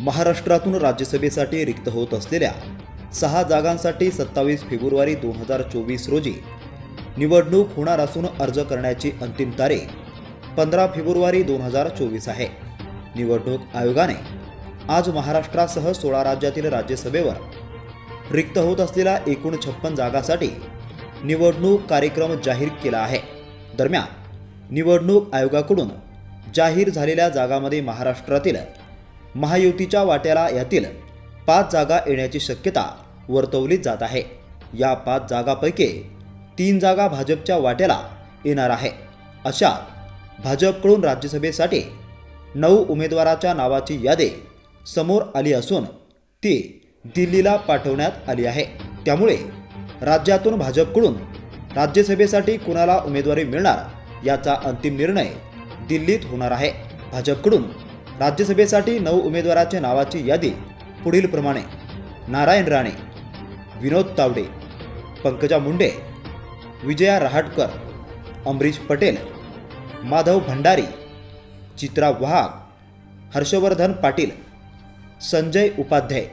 महाराष्ट्रातून राज्यसभेसाठी रिक्त होत असलेल्या सहा जागांसाठी सत्तावीस फेब्रुवारी दोन हजार चोवीस रोजी निवडणूक होणार असून अर्ज करण्याची अंतिम तारीख पंधरा फेब्रुवारी दोन हजार चोवीस आहे. निवडणूक आयोगाने आज महाराष्ट्रासह सोळा राज्यातील राज्यसभेवर रिक्त होत असलेल्या एकूण छप्पन जागासाठी निवडणूक कार्यक्रम जाहीर केला आहे. दरम्यान निवडणूक आयोगाकडून जाहीर झालेल्या जागामध्ये महाराष्ट्रातील महायुतीच्या वाट्याला यातील पाच जागा येण्याची शक्यता वर्तवली जात आहे. या पाच जागापैकी तीन जागा भाजपच्या वाट्याला येणार आहे. अशा भाजपकडून राज्यसभेसाठी नऊ उमेदवाराच्या नावाची यादी समोर आली असून ती दिल्लीला पाठवण्यात आली आहे. त्यामुळे राज्यातून भाजपकडून राज्यसभेसाठी कुणाला उमेदवारी मिळणार याचा अंतिम निर्णय दिल्लीत होणार आहे. भाजपकडून राज्यसभेसाठी नऊ उमेदवाराच्या नावाची यादी पुढील प्रमाणे. नारायण राणे विनोद तावडे पंकजा मुंडे विजया रहाटकर अमरीश पटेल माधव भंडारी चित्रा वहाग हर्षवर्धन पाटील संजय उपाध्याय